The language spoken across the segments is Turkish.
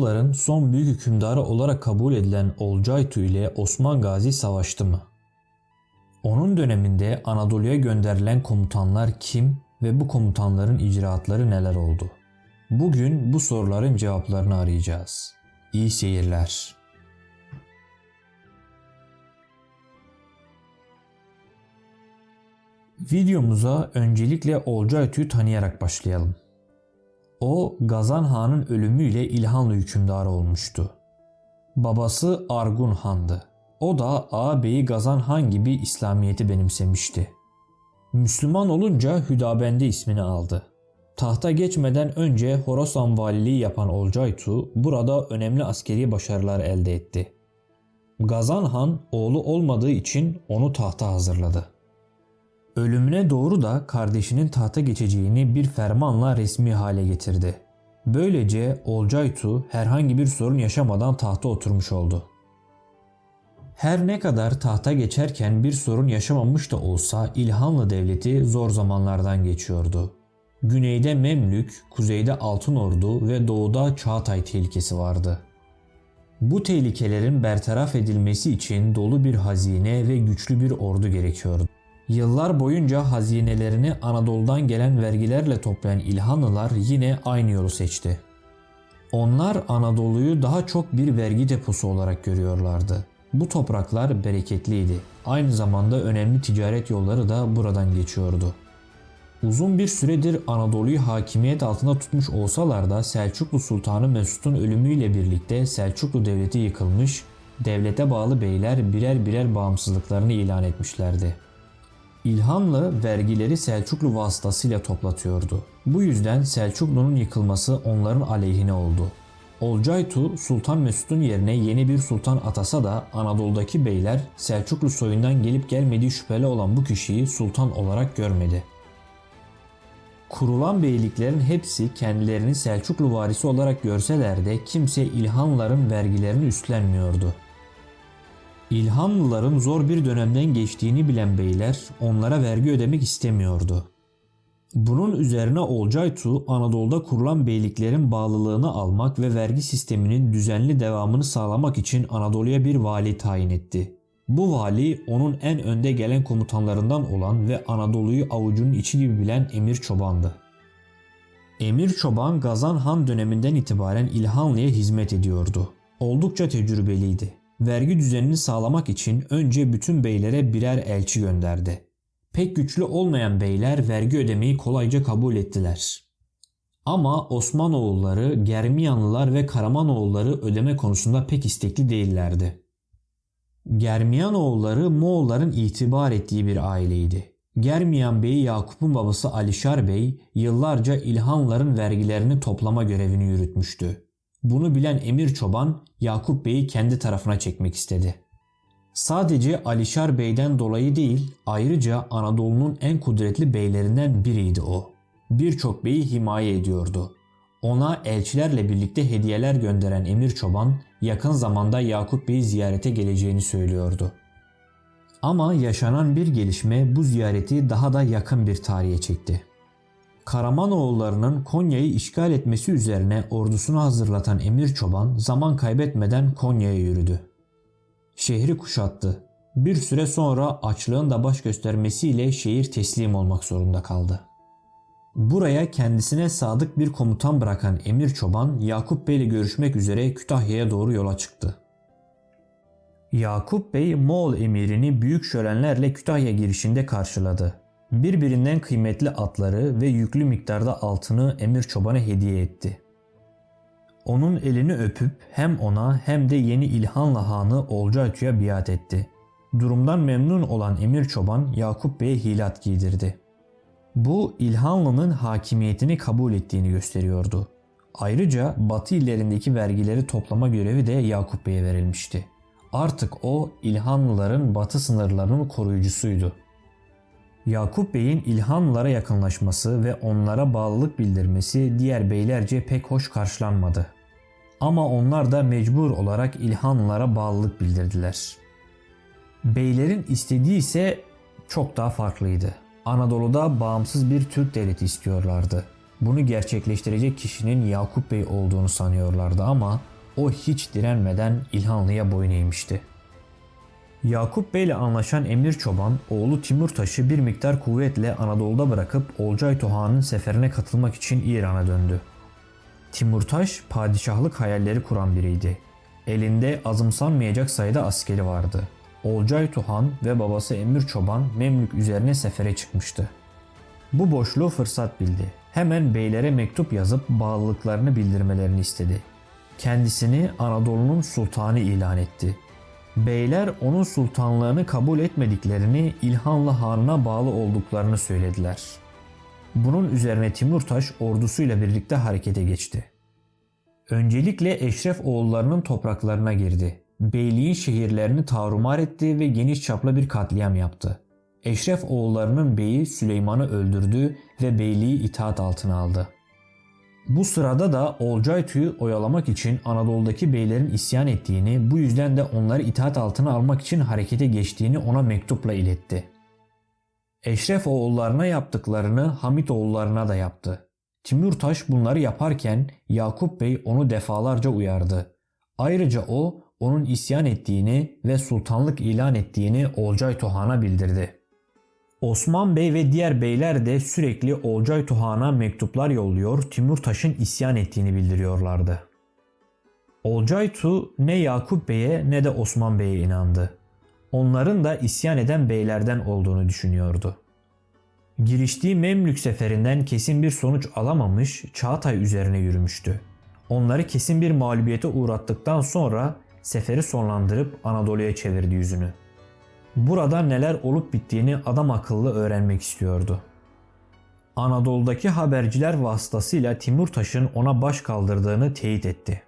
Moğolların son büyük hükümdarı olarak kabul edilen Olcaytu ile Osman Gazi savaştı mı? Onun döneminde Anadolu'ya gönderilen komutanlar kim ve bu komutanların icraatları neler oldu? Bugün bu soruların cevaplarını arayacağız. İyi seyirler. Videomuza öncelikle Olcaytu'yu tanıyarak başlayalım. O Gazan Han'ın ölümüyle İlhanlı hükümdarı olmuştu. Babası Argun Han'dı. O da ağabeyi Gazan Han gibi İslamiyet'i benimsemişti. Müslüman olunca Hüdabendi ismini aldı. Tahta geçmeden önce Horasan valiliği yapan Olcaytu burada önemli askeri başarılar elde etti. Gazan Han oğlu olmadığı için onu tahta hazırladı. Ölümüne doğru da kardeşinin tahta geçeceğini bir fermanla resmi hale getirdi. Böylece Olcaytu herhangi bir sorun yaşamadan tahta oturmuş oldu. Her ne kadar tahta geçerken bir sorun yaşamamış da olsa İlhanlı devleti zor zamanlardan geçiyordu. Güneyde Memlük, kuzeyde Altın Ordu ve doğuda Çağatay tehlikesi vardı. Bu tehlikelerin bertaraf edilmesi için dolu bir hazine ve güçlü bir ordu gerekiyordu. Yıllar boyunca hazinelerini Anadolu'dan gelen vergilerle toplayan İlhanlılar yine aynı yolu seçti. Onlar Anadolu'yu daha çok bir vergi deposu olarak görüyorlardı. Bu topraklar bereketliydi. Aynı zamanda önemli ticaret yolları da buradan geçiyordu. Uzun bir süredir Anadolu'yu hakimiyet altında tutmuş olsalar da Selçuklu Sultanı Mesut'un ölümüyle birlikte Selçuklu Devleti yıkılmış, devlete bağlı beyler birer birer bağımsızlıklarını ilan etmişlerdi. İlhanlı vergileri Selçuklu vasıtasıyla toplatıyordu. Bu yüzden Selçuklu'nun yıkılması onların aleyhine oldu. Olcaytu Sultan Mesut'un yerine yeni bir sultan atasa da Anadolu'daki beyler Selçuklu soyundan gelip gelmediği şüpheli olan bu kişiyi sultan olarak görmedi. Kurulan beyliklerin hepsi kendilerini Selçuklu varisi olarak görseler de kimse İlhanlıların vergilerini üstlenmiyordu. İlhanlıların zor bir dönemden geçtiğini bilen beyler onlara vergi ödemek istemiyordu. Bunun üzerine Olcaytu Anadolu'da kurulan beyliklerin bağlılığını almak ve vergi sisteminin düzenli devamını sağlamak için Anadolu'ya bir vali tayin etti. Bu vali onun en önde gelen komutanlarından olan ve Anadolu'yu avucunun içi gibi bilen Emir Çoban'dı. Emir Çoban Gazan Han döneminden itibaren İlhanlı'ya hizmet ediyordu. Oldukça tecrübeliydi. Vergi düzenini sağlamak için önce bütün beylere birer elçi gönderdi. Pek güçlü olmayan beyler vergi ödemeyi kolayca kabul ettiler. Ama Osmanoğulları, Germiyanlılar ve Karamanoğulları ödeme konusunda pek istekli değillerdi. Germiyanoğulları Moğolların itibar ettiği bir aileydi. Germiyan Bey Yakup'un babası Alişar Bey yıllarca İlhanların vergilerini toplama görevini yürütmüştü. Bunu bilen Emir Çoban Yakup Bey'i kendi tarafına çekmek istedi. Sadece Alişar Bey'den dolayı değil, ayrıca Anadolu'nun en kudretli beylerinden biriydi o. Birçok beyi himaye ediyordu. Ona elçilerle birlikte hediyeler gönderen Emir Çoban yakın zamanda Yakup Bey'i ziyarete geleceğini söylüyordu. Ama yaşanan bir gelişme bu ziyareti daha da yakın bir tarihe çekti. Karamanoğullarının Konya'yı işgal etmesi üzerine ordusunu hazırlatan Emir Çoban zaman kaybetmeden Konya'ya yürüdü. Şehri kuşattı. Bir süre sonra açlığın da baş göstermesiyle şehir teslim olmak zorunda kaldı. Buraya kendisine sadık bir komutan bırakan Emir Çoban Yakup Bey ile görüşmek üzere Kütahya'ya doğru yola çıktı. Yakup Bey Moğol emirini büyük şölenlerle Kütahya girişinde karşıladı. Birbirinden kıymetli atları ve yüklü miktarda altını Emir Çoban'a hediye etti. Onun elini öpüp hem ona hem de yeni İlhanlı Hanı Olcaytu'ya biat etti. Durumdan memnun olan Emir Çoban Yakup Bey'e hilat giydirdi. Bu İlhanlı'nın hakimiyetini kabul ettiğini gösteriyordu. Ayrıca Batı illerindeki vergileri toplama görevi de Yakup Bey'e verilmişti. Artık o İlhanlıların batı sınırlarının koruyucusuydu. Yakup Bey'in İlhanlılara yakınlaşması ve onlara bağlılık bildirmesi diğer beylerce pek hoş karşılanmadı. Ama onlar da mecbur olarak İlhanlılara bağlılık bildirdiler. Beylerin istediği ise çok daha farklıydı. Anadolu'da bağımsız bir Türk devleti istiyorlardı. Bunu gerçekleştirecek kişinin Yakup Bey olduğunu sanıyorlardı ama o hiç direnmeden İlhanlı'ya boyun eğmişti. Yakup Bey ile anlaşan Emir Çoban, oğlu Timurtaş'ı bir miktar kuvvetle Anadolu'da bırakıp Olcay Toha'nın seferine katılmak için İran'a döndü. Timurtaş padişahlık hayalleri kuran biriydi. Elinde azımsanmayacak sayıda askeri vardı. Olcay Tuhan ve babası Emir Çoban Memlük üzerine sefere çıkmıştı. Bu boşluğu fırsat bildi. Hemen beylere mektup yazıp bağlılıklarını bildirmelerini istedi. Kendisini Anadolu'nun sultanı ilan etti. Beyler onun sultanlığını kabul etmediklerini İlhanlı Han'ına bağlı olduklarını söylediler. Bunun üzerine Timurtaş ordusuyla birlikte harekete geçti. Öncelikle Eşref oğullarının topraklarına girdi. Beyliğin şehirlerini tarumar etti ve geniş çaplı bir katliam yaptı. Eşref oğullarının beyi Süleyman'ı öldürdü ve beyliği itaat altına aldı. Bu sırada da Olcaytu'yu oyalamak için Anadolu'daki beylerin isyan ettiğini, bu yüzden de onları itaat altına almak için harekete geçtiğini ona mektupla iletti. Eşref oğullarına yaptıklarını Hamit oğullarına da yaptı. Timurtaş bunları yaparken Yakup Bey onu defalarca uyardı. Ayrıca o onun isyan ettiğini ve sultanlık ilan ettiğini Olcay Tohan'a bildirdi. Osman Bey ve diğer beyler de sürekli Olcay Tohan'a mektuplar yolluyor, Timurtaş'ın isyan ettiğini bildiriyorlardı. Olcay Tu ne Yakup Bey'e ne de Osman Bey'e inandı. Onların da isyan eden beylerden olduğunu düşünüyordu. Giriştiği Memlük seferinden kesin bir sonuç alamamış, Çağatay üzerine yürümüştü. Onları kesin bir mağlubiyete uğrattıktan sonra seferi sonlandırıp Anadolu'ya çevirdi yüzünü. Burada neler olup bittiğini adam akıllı öğrenmek istiyordu. Anadolu'daki haberciler vasıtasıyla Timurtaş'ın ona baş kaldırdığını teyit etti.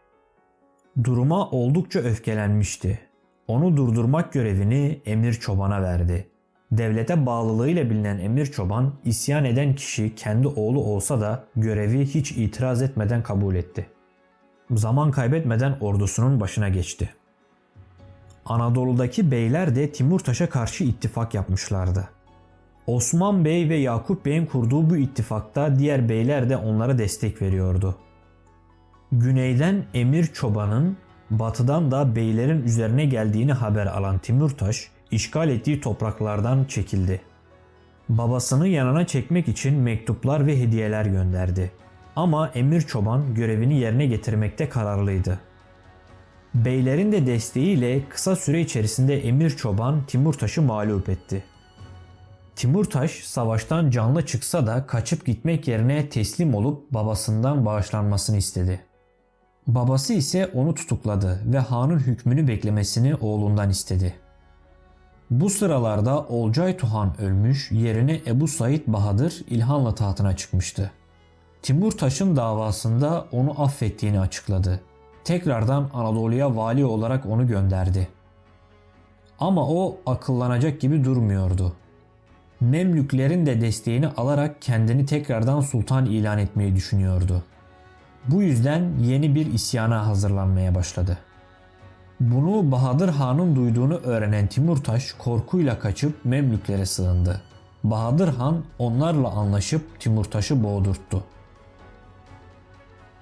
Duruma oldukça öfkelenmişti. Onu durdurmak görevini Emir Çoban'a verdi. Devlete bağlılığıyla bilinen Emir Çoban, isyan eden kişi kendi oğlu olsa da görevi hiç itiraz etmeden kabul etti. Zaman kaybetmeden ordusunun başına geçti. Anadolu'daki beyler de Timurtaş'a karşı ittifak yapmışlardı. Osman Bey ve Yakup Bey'in kurduğu bu ittifakta diğer beyler de onlara destek veriyordu. Güneyden Emir Çoban'ın, batıdan da beylerin üzerine geldiğini haber alan Timurtaş, işgal ettiği topraklardan çekildi. Babasını yanına çekmek için mektuplar ve hediyeler gönderdi. Ama Emir Çoban görevini yerine getirmekte kararlıydı. Beylerin de desteğiyle kısa süre içerisinde Emir Çoban Timurtaş'ı mağlup etti. Timurtaş savaştan canlı çıksa da kaçıp gitmek yerine teslim olup babasından bağışlanmasını istedi. Babası ise onu tutukladı ve hanın hükmünü beklemesini oğlundan istedi. Bu sıralarda Olcay Tuhan ölmüş, yerine Ebu Said Bahadır İlhanlı tahtına çıkmıştı. Timurtaş'ın davasında onu affettiğini açıkladı. Tekrardan Anadolu'ya vali olarak onu gönderdi. Ama o akıllanacak gibi durmuyordu. Memlüklerin de desteğini alarak kendini tekrardan sultan ilan etmeyi düşünüyordu. Bu yüzden yeni bir isyana hazırlanmaya başladı. Bunu Bahadır Han'ın duyduğunu öğrenen Timurtaş korkuyla kaçıp Memlüklere sığındı. Bahadır Han onlarla anlaşıp Timurtaş'ı boğdurttu.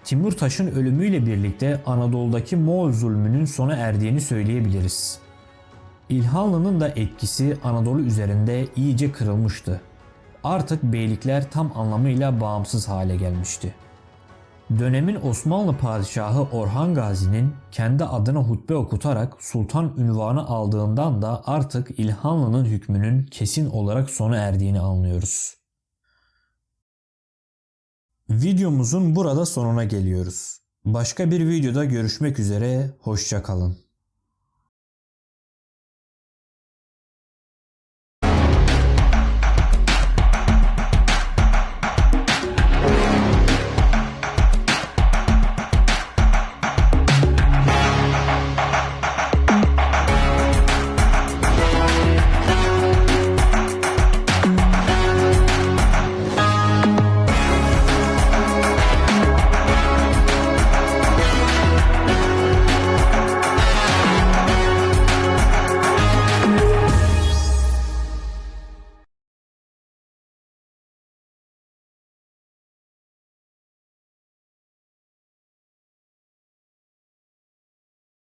Timurtaş'ın ölümüyle birlikte Anadolu'daki Moğol zulmünün sona erdiğini söyleyebiliriz. İlhanlı'nın da etkisi Anadolu üzerinde iyice kırılmıştı. Artık beylikler tam anlamıyla bağımsız hale gelmişti. Dönemin Osmanlı padişahı Orhan Gazi'nin kendi adına hutbe okutarak sultan ünvanı aldığından da artık İlhanlı'nın hükmünün kesin olarak sona erdiğini anlıyoruz. Videomuzun burada sonuna geliyoruz. Başka bir videoda görüşmek üzere, hoşça kalın.